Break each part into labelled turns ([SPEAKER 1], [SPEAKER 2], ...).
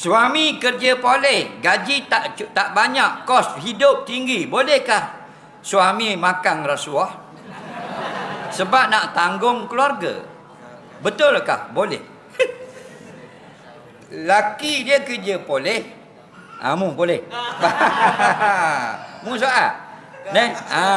[SPEAKER 1] Suami kerja boleh, gaji tak tak banyak, kos hidup tinggi. Bolehkah suami makan rasuah? Sebab nak tanggung keluarga. Betulkah? Boleh. Laki dia kerja boleh. Amu boleh. Mu soal. Neh. Ha.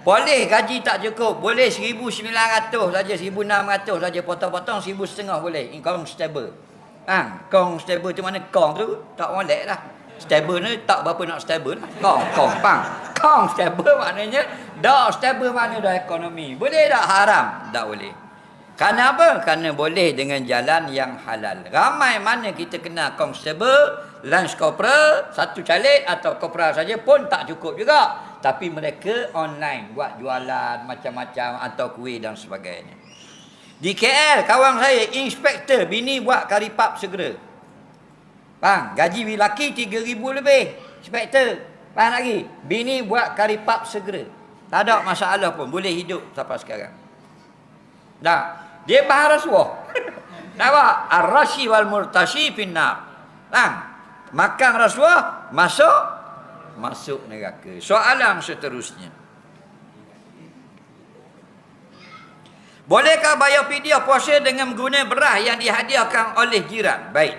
[SPEAKER 1] Boleh gaji tak cukup. Boleh 1,900 saja, 1,600 saja. Potong-potong 1,500 boleh. Income stable. Ha. Kong stable tu mana? Kong tu tak molek lah. Stable ni tak berapa nak stable. Kong, kong, pang. Kong stable maknanya dah stable mana dah ekonomi. Boleh tak haram? Tak boleh. Kerana apa? Kerana boleh dengan jalan yang halal. Ramai mana kita kena constable, lunch corporal, satu caleg atau corporal saja pun tak cukup juga. Tapi mereka online buat jualan macam-macam atau kuih dan sebagainya. Di KL, kawan saya, inspektor, bini buat karipap segera. Bang, gaji lelaki 3,000 lebih. Inspektor, faham lagi? Bini buat karipap segera. Tak ada masalah pun, boleh hidup sampai sekarang. Dah. Dia bahar rasuah. Nampak? Ar-rashi wal murtashi finnar. Bang, makan rasuah, masuk masuk neraka. Soalan seterusnya. Bolehkah bayar fidyah puasa dengan menggunakan beras yang dihadiahkan oleh jiran? Baik.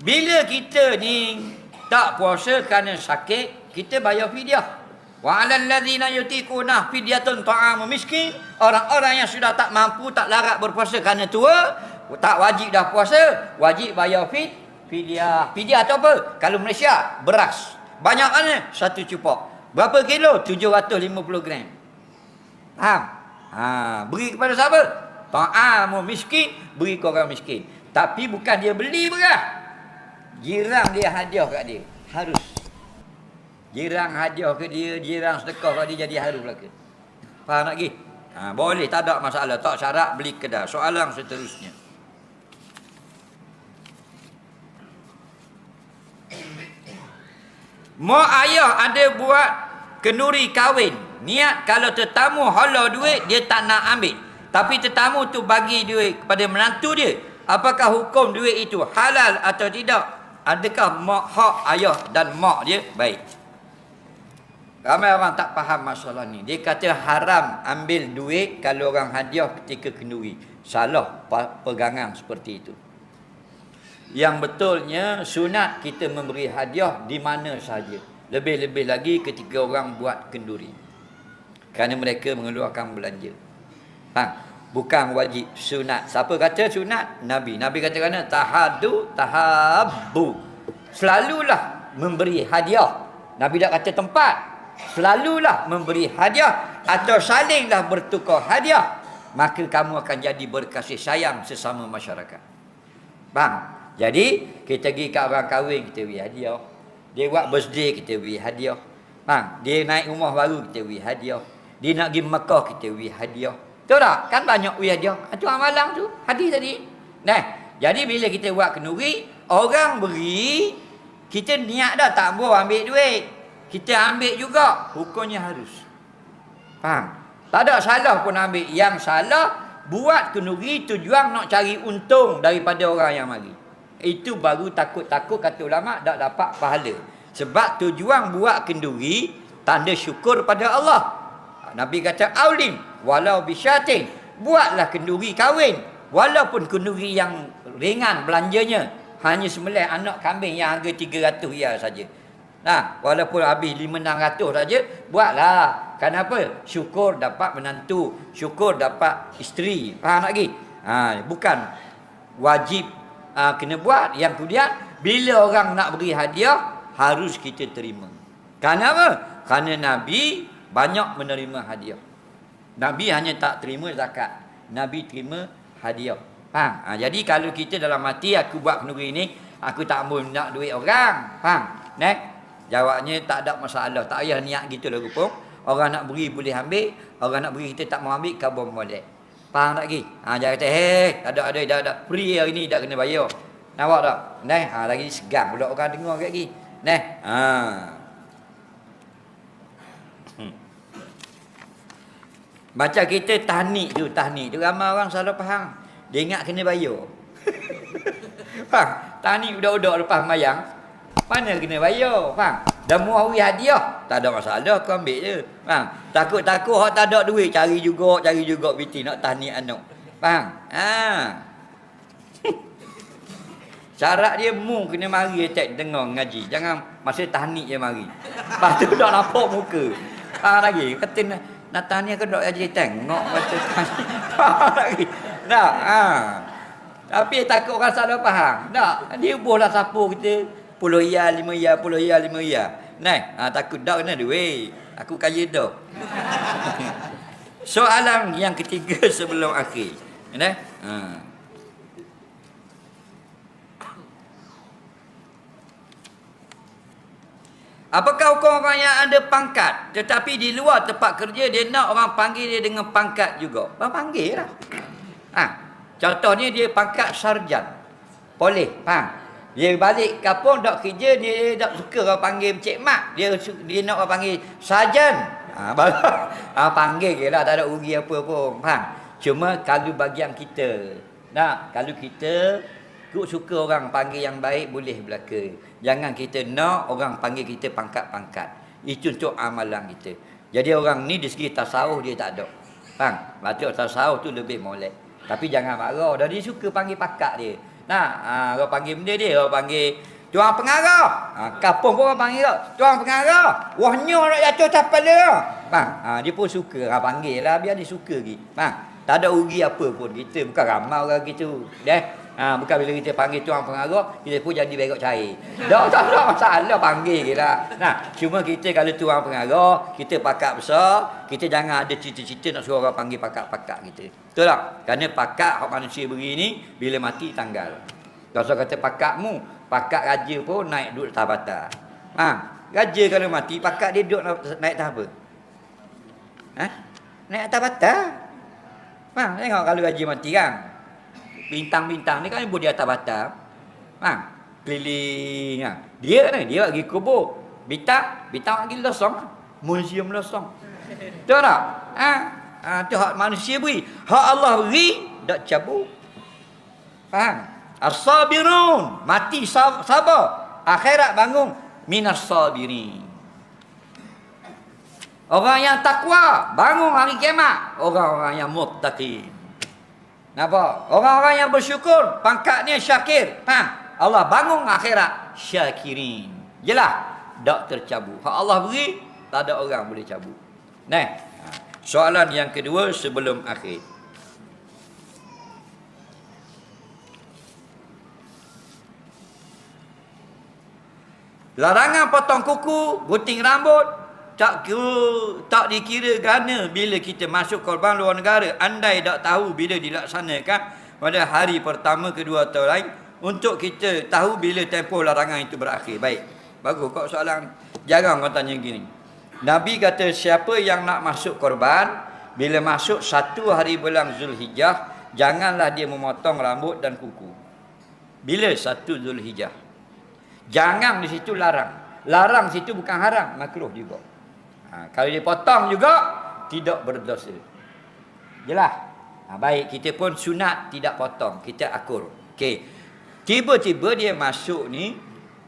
[SPEAKER 1] Bila kita ni tak puasa kerana sakit, kita bayar fidyah. Wa 'alal ladzina yutiquna fidyatun ta'amu miskin. Orang-orang yang sudah tak mampu, tak larat berpuasa kerana tua, tak wajib dah puasa, wajib bayar fid fidyah. Fidyah tu apa? Kalau Malaysia, beras. Banyak mana? Satu cupok. Berapa kilo? 750 gram. Faham? Ha, beri kepada siapa? Ta'amu miskin, beri ke orang miskin. Tapi bukan dia beli beras. Jiran dia hadiah kat dia. Harus. Jiran hadiah ke dia, jiran sedekah kat dia jadi harus belaka. Faham tak lagi? Ha, boleh, tak ada masalah. Tak syarat beli kedai. Soalan seterusnya. Mak ayah ada buat kenuri kahwin. Niat kalau tetamu hala duit, dia tak nak ambil. Tapi tetamu tu bagi duit kepada menantu dia. Apakah hukum duit itu halal atau tidak? Adakah mak hak ayah dan mak dia baik? Ramai orang tak faham masalah ni. Dia kata haram ambil duit kalau orang hadiah ketika kenduri. Salah pegangan seperti itu. Yang betulnya sunat kita memberi hadiah di mana saja. Lebih-lebih lagi ketika orang buat kenduri. Kerana mereka mengeluarkan belanja. Ha, bukan wajib sunat. Siapa kata sunat? Nabi. Nabi kata kerana tahadu tahabbu. Selalulah memberi hadiah. Nabi tak kata tempat. Selalulah memberi hadiah atau salinglah bertukar hadiah. Maka kamu akan jadi berkasih sayang sesama masyarakat. Bang, jadi kita pergi kat orang kahwin kita beri hadiah. Dia buat birthday kita beri hadiah. Bang, dia naik rumah baru kita beri hadiah. Dia nak pergi Mekah kita beri hadiah. Tahu tak? Kan banyak beri hadiah. Itu amalan tu. Hadis tadi. Nah, jadi bila kita buat kenuri, orang beri, kita niat dah tak boleh ambil duit. Kita ambil juga, hukumnya harus. Faham? Tak ada salah pun ambil. Yang salah, buat kenuri tujuan nak cari untung daripada orang yang mari. Itu baru takut-takut kata ulama tak dapat pahala. Sebab tujuan buat kenduri, tanda syukur pada Allah. Nabi kata, Aulim, walau bisyatin. Buatlah kenduri kahwin. Walaupun kenduri yang ringan belanjanya. Hanya sembelih anak kambing yang harga 300 riyal saja. Nah, walaupun habis 5-600 saja, buatlah. Kenapa? Syukur dapat menantu. Syukur dapat isteri. Faham tak lagi? Ha, bukan wajib ha, kena buat. Yang kemudian, bila orang nak beri hadiah, harus kita terima. Kenapa? Kerana Nabi banyak menerima hadiah. Nabi hanya tak terima zakat. Nabi terima hadiah. Faham? Ha, jadi kalau kita dalam hati, aku buat kenduri ni, aku tak mau nak duit orang. Faham? Next. Jawabnya tak ada masalah. Tak payah niat gitu lah rupung. Orang nak beri boleh ambil. Orang nak beri kita tak mau ambil. Kabur molek. Faham tak lagi? Ha, jangan kata, hei, tak ada, ada, tak ada. Free hari ni, tak kena bayar. Nampak tak? Nah, ha, lagi segang pula orang dengar lagi. Nah, ha. Macam kita tahnik tu, tahnik tu ramai orang salah faham. Dia ingat kena bayar. faham? Tani budak-budak lepas mayang. Mana kena bayar, faham? Dan muawi hadiah, tak ada masalah kau ambil je. Faham? Takut-takut hak tak ada duit cari juga, cari juga biti nak tani anak. Faham? Ha. Syarat dia mu kena mari attack dengar ngaji. Jangan masa tahnik je mari. Lepas tu dah nampak muka. Ha lagi kata tahnik ke dok aji tengok. Ha lagi. Dah. Ha. Tapi takut orang salah faham. Tak. Dia boleh sapu kita. Puluh ya, lima ya, puluh ya, lima ya. Nah, ha, takut dah kena duit. Aku kaya dah. Soalan yang ketiga sebelum akhir. Nah. Ha. Apakah hukum orang yang ada pangkat tetapi di luar tempat kerja dia nak orang panggil dia dengan pangkat juga? Orang panggil lah. Ha. Contohnya dia pangkat sarjan. Boleh, faham? Dia balik kampung dok kerja dia tak suka orang panggil Cik Mak. Dia dia nak orang panggil sarjan. Ha, baru ha, panggil je lah tak ada rugi apa pun. Faham? Cuma kalau bagian kita. Nah, kalau kita Kuk suka orang panggil yang baik boleh belaka. Jangan kita nak orang panggil kita pangkat-pangkat. Itu untuk amalan kita. Jadi orang ni di segi tasawuf dia tak ada. Faham? Baca tasawuf tu lebih molek. Tapi jangan marah. Dah dia suka panggil pakat dia. Nah, ha, orang panggil benda dia. Orang panggil tuan pengarah. Ha, kapung pun orang panggil tak. Tuan pengarah. Wahnya nak jatuh tapal dia. Faham? Ha, dia pun suka. Ha, panggil lah biar dia suka lagi. Faham? Tak ada ugi apa pun. Kita bukan ramai orang gitu. Deh. Ha, bukan bila kita panggil tuan pengarah, kita pun jadi berok cair. Tak tak ada masalah panggil kita. Nah, cuma kita kalau tuan pengarah, kita pakat besar, kita jangan ada cita-cita nak suruh orang panggil pakat-pakat kita. Betul tak? Kerana pakat hak manusia beri ni, bila mati tanggal. Kalau kata pakatmu, pakat raja pun naik duduk atas bata. Ha, raja kalau mati, pakat dia duduk naik atas apa? Ha? Naik atas bata. Ha, tengok kalau raja mati kan? Bintang-bintang ni kan ibu di atas batam. Ha, keliling ha. Dia ni dia pergi kubur. Bintang, bintang lagi losong. Museum losong. Tahu tak? Ha? Ha, tu hak manusia beri. Hak Allah beri dak cabut. Faham? As-sabirun, mati sabar. Akhirat bangun minas sabirin. Orang yang takwa bangun hari kiamat. Orang-orang yang muttaqin. Nampak? Orang-orang yang bersyukur, pangkatnya syakir. Ha? Allah bangun akhirat syakirin. Jelah, tak tercabut. Hak Allah beri, tak ada orang boleh cabut. Nah, ha. soalan yang kedua sebelum akhir. Larangan potong kuku, gunting rambut, tak kira, tak dikira kerana bila kita masuk korban luar negara. Andai tak tahu bila dilaksanakan pada hari pertama kedua atau lain untuk kita tahu bila tempoh larangan itu berakhir. Baik bagus. Kok soalan jarang orang tanya gini. Nabi kata siapa yang nak masuk korban bila masuk satu hari bulan Zulhijjah janganlah dia memotong rambut dan kuku. Bila satu Zulhijjah? Jangan di situ larang. Larang situ bukan haram makruh juga Ha, kalau dia potong juga tidak berdosa. Jelas. Ha, baik kita pun sunat tidak potong, kita akur. Okey. Tiba-tiba dia masuk ni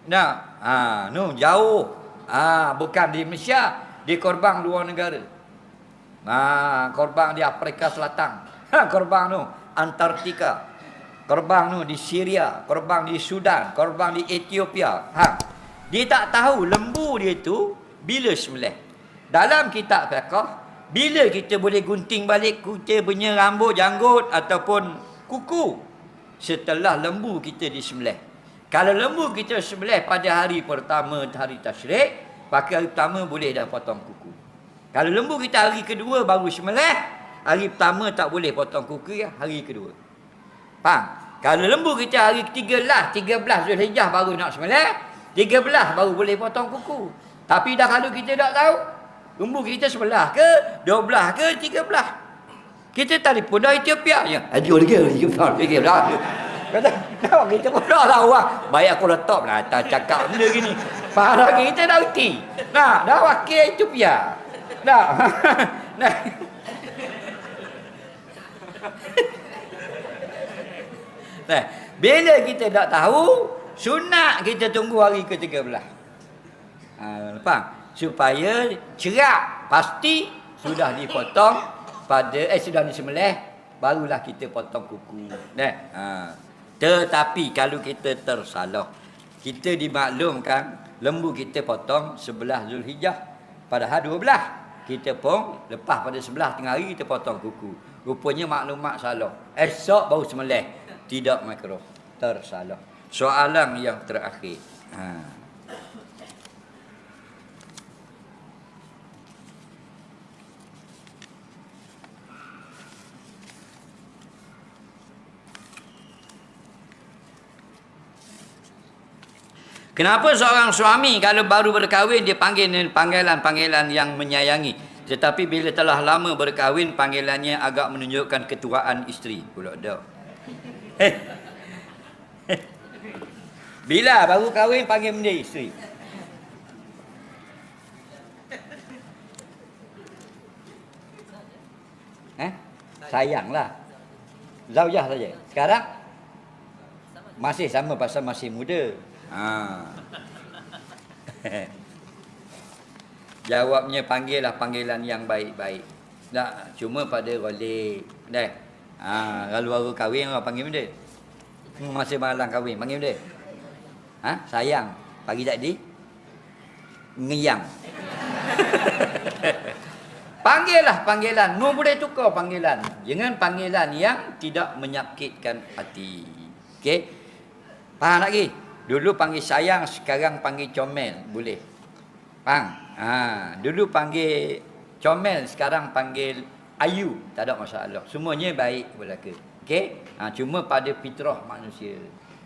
[SPEAKER 1] nak ha no jauh. Ha bukan di Malaysia, di korban luar negara. Ha korban di Afrika Selatan. Ha korban tu Antartika. Korban tu di Syria, korban di Sudan, korban di Ethiopia. Ha. Dia tak tahu lembu dia tu bila sembelih. Dalam kitab fiqh, bila kita boleh gunting balik kita punya rambut, janggut ataupun kuku setelah lembu kita disembelih. Kalau lembu kita sembelih pada hari pertama hari tasyrik, pakai hari pertama boleh dah potong kuku. Kalau lembu kita hari kedua baru sembelih, hari pertama tak boleh potong kuku ya, hari kedua. Faham? Kalau lembu kita hari ketiga lah, tiga belas Zulhijjah baru nak sembelih, tiga belas baru boleh potong kuku. Tapi dah kalau kita tak tahu, Lembu kita sebelah ke, dua belah ke, tiga belah. Kita telefon dari Ethiopia. Ya, aduh lagi, lagi, lagi, lagi. Kata, tahu kita pun dah lah. Baik aku letak lah, tak cakap benda gini. Para kita dah reti. Nah, dah wakil Ethiopia. Dah. nah. Nah, bila kita tak tahu, Sunat kita tunggu hari ke-13. Ha, faham? Supaya cerak pasti sudah dipotong pada eh sudah disembelih barulah kita potong kuku. Nah, ha. Tetapi kalau kita tersalah, kita dimaklumkan lembu kita potong sebelah Zulhijjah padahal dua belah. Kita pun lepas pada sebelah tengah hari kita potong kuku. Rupanya maklumat salah. Esok baru sembelih. Tidak makruh. Tersalah. Soalan yang terakhir. Ha. Kenapa seorang suami kalau baru berkahwin dia panggil panggilan-panggilan yang menyayangi. Tetapi bila telah lama berkahwin panggilannya agak menunjukkan ketuaan isteri. Pula dah. Bila baru kahwin panggil benda isteri. Eh? Sayanglah. Zaujah saja. Sekarang masih sama pasal masih muda. Ha. Jawabnya panggillah panggilan yang baik-baik. Tak, cuma pada golek. Dah. Ha, kalau baru kahwin orang panggil benda. Hmm, Masih malang kahwin panggil benda. Ha? Sayang. Pagi tak di? Ngeyang. Panggillah panggilan. No boleh tukar panggilan. Jangan panggilan yang tidak menyakitkan hati. Okey? Faham lagi? Dulu panggil sayang, sekarang panggil comel. Boleh. Faham? Ha, dulu panggil comel, sekarang panggil ayu. Tak ada masalah. Semuanya baik berlaku. Okey? Ha, cuma pada fitrah manusia.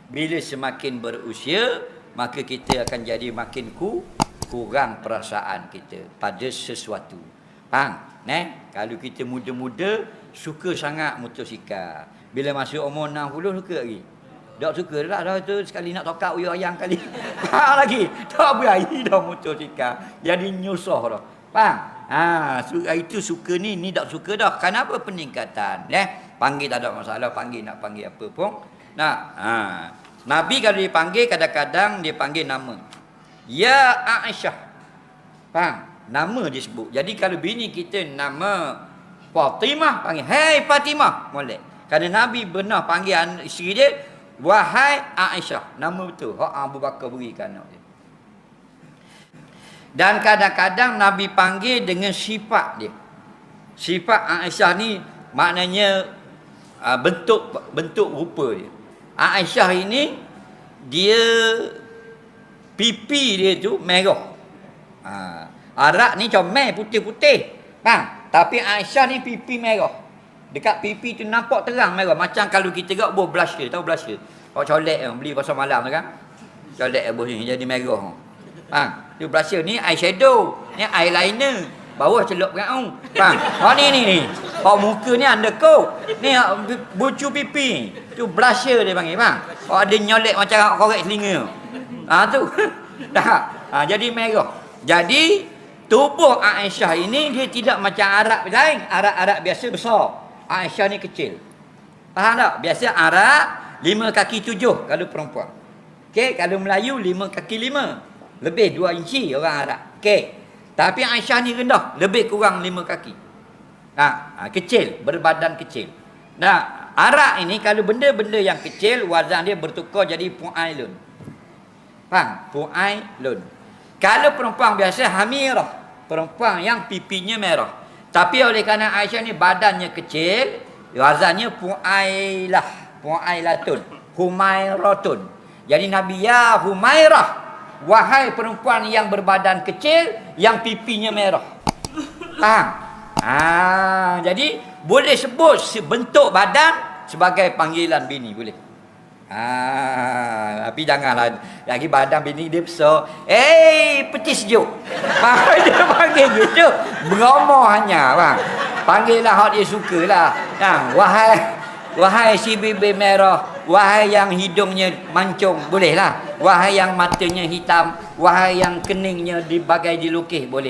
[SPEAKER 1] Bila semakin berusia, maka kita akan jadi makin ku, kurang perasaan kita pada sesuatu. Faham? Ne? Kalau kita muda-muda, suka sangat motosikal. Bila masuk umur 60, suka lagi. Tak suka dah dah tu sekali nak tokak uyah ayang kali. Ha lagi. Tak berani dah motosikal. Jadi nyusah dah. Faham? Ha, itu suka ni, ni tak suka dah. Kenapa peningkatan? Eh? Panggil tak ada masalah, panggil nak panggil apa pun. Nah, ha. Nabi kalau dipanggil kadang-kadang dia panggil nama. Ya Aisyah. Faham? Nama disebut. Jadi kalau bini kita nama Fatimah panggil, "Hei Fatimah." Boleh. Kerana Nabi benar panggil an- isteri dia, "Wahai Aisyah." Nama betul. Hak Abu Bakar berikan anak dia. Dan kadang-kadang Nabi panggil dengan sifat dia. Sifat Aisyah ni maknanya uh, bentuk bentuk rupa dia. Aisyah ini dia pipi dia tu merah. Ha, arak ni comel putih-putih. Faham? Tapi Aisyah ni pipi merah. Dekat pipi tu nampak terang merah. Macam kalau kita gak buah blusher. Tahu blusher? Kau colek yang beli pasal malam tu kan? Colek buah ni jadi merah. Faham? Tu blusher ni eyeshadow. Ni eyeliner. Bawah celup kan oh. Faham? Oh ni ni ni. Oh muka ni undercoat. Ni ah, bu- bucu pipi. Tu blusher dia panggil, faham? Oh ada nyolek macam korek telinga. Ah tu. Dah. Ha, jadi merah. Jadi tubuh Aisyah ini dia tidak macam Arab lain. Arab-Arab biasa besar. Aisyah ni kecil. Faham tak? Biasa Arab lima kaki tujuh kalau perempuan. Okey, kalau Melayu lima kaki lima. Lebih dua inci orang Arab. Okey. Tapi Aisyah ni rendah, lebih kurang lima kaki. Ha, ha, kecil, berbadan kecil. Nah, Arab ini kalau benda-benda yang kecil wazan dia bertukar jadi pu'ailun. Faham? Pu'ailun. Kalau perempuan biasa hamirah, perempuan yang pipinya merah. Tapi oleh kerana Aisyah ni badannya kecil, wazannya pu'ailah, pu'ailatun, humairatun. Jadi Nabi ya Humairah, wahai perempuan yang berbadan kecil yang pipinya merah. Faham? Ah, jadi boleh sebut bentuk badan sebagai panggilan bini boleh. Ah, tapi janganlah lagi badan bini dia besar. Eh, peti sejuk. Ah, dia panggil gitu. Beromoh hanya, bang. Panggillah hak dia sukalah. Ha, wahai wahai si bibir merah, wahai yang hidungnya mancung, bolehlah. Wahai yang matanya hitam, wahai yang keningnya dibagai dilukis, boleh.